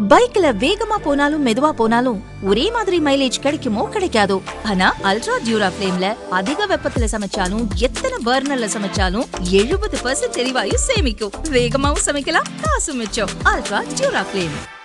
பைக்ல வேகமா போனாலும் மெதுவா போனாலும் ஒரே மாதிரி மைலேஜ் கிடைக்குமோ கிடைக்காதோ? ஆனா அல்ட்ரா டியூரா ஃபிளேம்ல அதிக வெப்பத்துல சமைச்சாலும் எத்தனை பர்னர்ல சமைச்சாலும் எழுபது பர்சன்ட் எரிவாயு சேமிக்கும். வேகமாவும் சமைக்கலாம் காசு மிச்சம். Ultra dura flame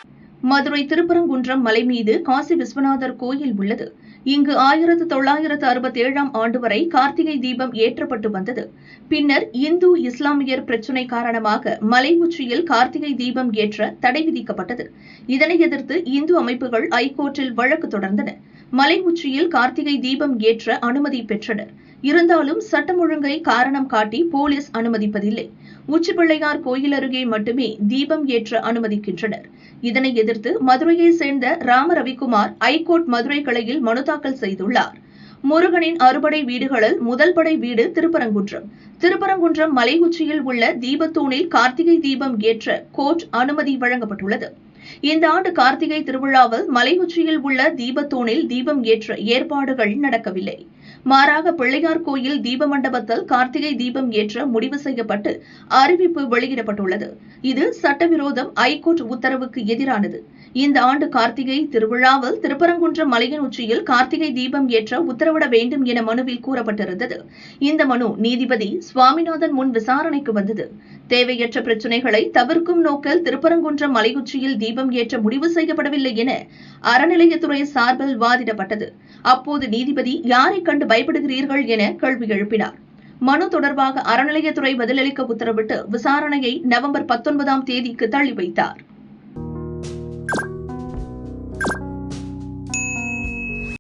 Madurai Thiruparankundram மலை மீது காசி விஸ்வநாதர் கோயில் உள்ளது. இங்கு ஆயிரத்து தொள்ளாயிரத்து அறுபத்தி ஏழாம் ஆண்டு வரை கார்த்திகை தீபம் ஏற்றப்பட்டு வந்தது. பின்னர் இந்து இஸ்லாமியர் பிரச்சினை காரணமாக மலை உச்சியில் கார்த்திகை தீபம் ஏற்ற தடை விதிக்கப்பட்டது. இதனை எதிர்த்து இந்து அமைப்புகள் ஐகோர்ட்டில் வழக்கு தொடர்ந்தன. மலை உச்சியில் கார்த்திகை தீபம் ஏற்ற அனுமதி பெற்றனர். இருந்தாலும் சட்டம் ஒழுங்கை காரணம் காட்டி போலீஸ் அனுமதிப்பதில்லை. உச்சிப்பிள்ளையார் கோயில் அருகே மட்டுமே தீபம் ஏற்ற அனுமதிக்கின்றனர். இதனை எதிர்த்து மதுரையை சேர்ந்த ராம ரவிக்குமார் ஐகோர்ட் மதுரை கிளையில் மனு தாக்கல் செய்துள்ளார். முருகனின் அறுபடை வீடுகளில் முதல் படை வீடு திருப்பரங்குன்றம். திருப்பரங்குன்றம் மலை உச்சியில் உள்ள தீபத்தூணில் கார்த்திகை தீபம் ஏற்ற கோர்ட் அனுமதி வழங்கப்பட்டுள்ளது. இந்த ஆண்டு கார்த்திகை திருவிழாவில் மலை உச்சியில் உள்ள தீபத்தூணில் தீபம் ஏற்ற ஏற்பாடுகள் நடக்கவில்லை. மாறாக பிள்ளையார் கோயில் தீப மண்டபத்தில் கார்த்திகை தீபம் ஏற்ற முடிவு செய்யப்பட்டு அறிவிப்பு வெளியிடப்பட்டுள்ளது. இது சட்டவிரோதம் ஐகோர்ட் உத்தரவுக்கு எதிரானது. இந்த ஆண்டு கார்த்திகை திருவிழாவில் திருப்பரங்குன்றம் மலையின் உச்சியில் கார்த்திகை தீபம் ஏற்ற உத்தரவிட வேண்டும் என மனுவில் கூறப்பட்டிருந்தது. இந்த மனு நீதிபதி சுவாமிநாதன் முன் விசாரணைக்கு வந்தது. தேவையற்ற பிரச்சினைகளை தவிர்க்கும் நோக்கில் திருப்பரங்குன்றம் மலையுச்சியில் தீபம் ஏற்ற முடிவு செய்யப்படவில்லை என அறநிலையத்துறை சார்பில் வாதிடப்பட்டது. அப்போது நீதிபதி யாரை கண்டு பயப்படுகிறீர்கள் என கேள்வி எழுப்பினார். மனு தொடர்பாக அறநிலையத்துறை பதிலளிக்க உத்தரவிட்டு விசாரணையை நவம்பர் பத்தொன்பதாம் தேதிக்கு தள்ளி வைத்தார்.